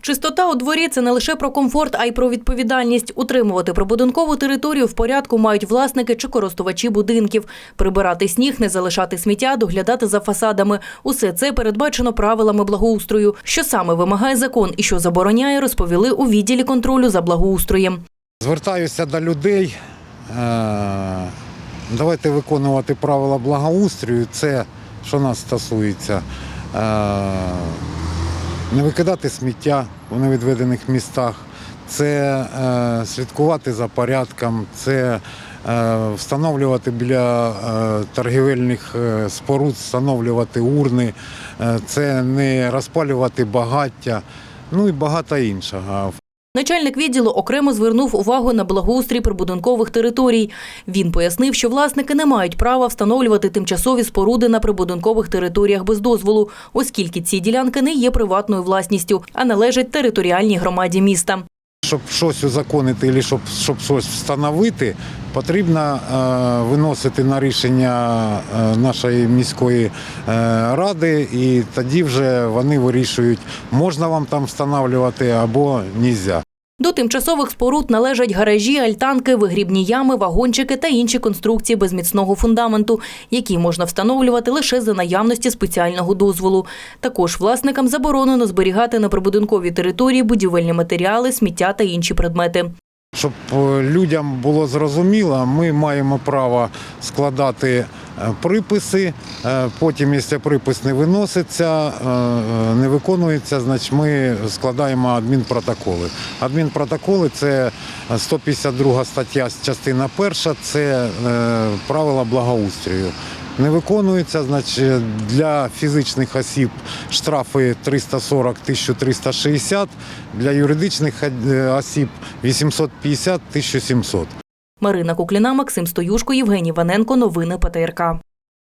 Чистота у дворі це не лише про комфорт, а й про відповідальність. Утримувати прибудинкову територію в порядку мають власники чи користувачі будинків. Прибирати сніг, не залишати сміття, доглядати за фасадами. Усе це передбачено правилами благоустрою. Що саме вимагає закон і що забороняє, розповіли у відділі контролю за благоустроєм. Звертаюся до людей. е, Давайте виконувати правила благоустрою. Це, що нас стосується, е, не викидати сміття у невідведених містах, це е, слідкувати за порядком, це е, встановлювати біля е, торгівельних е, споруд, встановлювати урни, е, це не розпалювати багаття, ну і багато іншого. Начальник відділу окремо звернув увагу на благоустрій прибудинкових територій. Він пояснив, що власники не мають права встановлювати тимчасові споруди на прибудинкових територіях без дозволу, оскільки ці ділянки не є приватною власністю, а належать територіальній громаді міста. Щоб щось узаконити або щоб, щоб щось встановити, потрібно е, виносити на рішення е, нашої міської е, ради, і тоді вже вони вирішують, можна вам там встановлювати або нельзя. До тимчасових споруд належать гаражі, альтанки, вигрібні ями, вагончики та інші конструкції без міцного фундаменту, які можна встановлювати лише за наявності спеціального дозволу. Також власникам заборонено зберігати на прибудинковій території будівельні матеріали, сміття та інші предмети. Щоб е, людям було зрозуміло, ми маємо право складати приписи. Е, Потім, якщо припис не виноситься, е, е, не виконується, значить ми складаємо адмінпротоколи. Адмінпротоколи це 152 стаття, частина перша, це е, правила благоустрою. Не виконується, значить для фізичних осіб штрафи 340-1360, для юридичних е, осіб 850-1700. Марина Кукліна, Максим Стоюшко, Євгеній Ваненко. Новини ПТРК.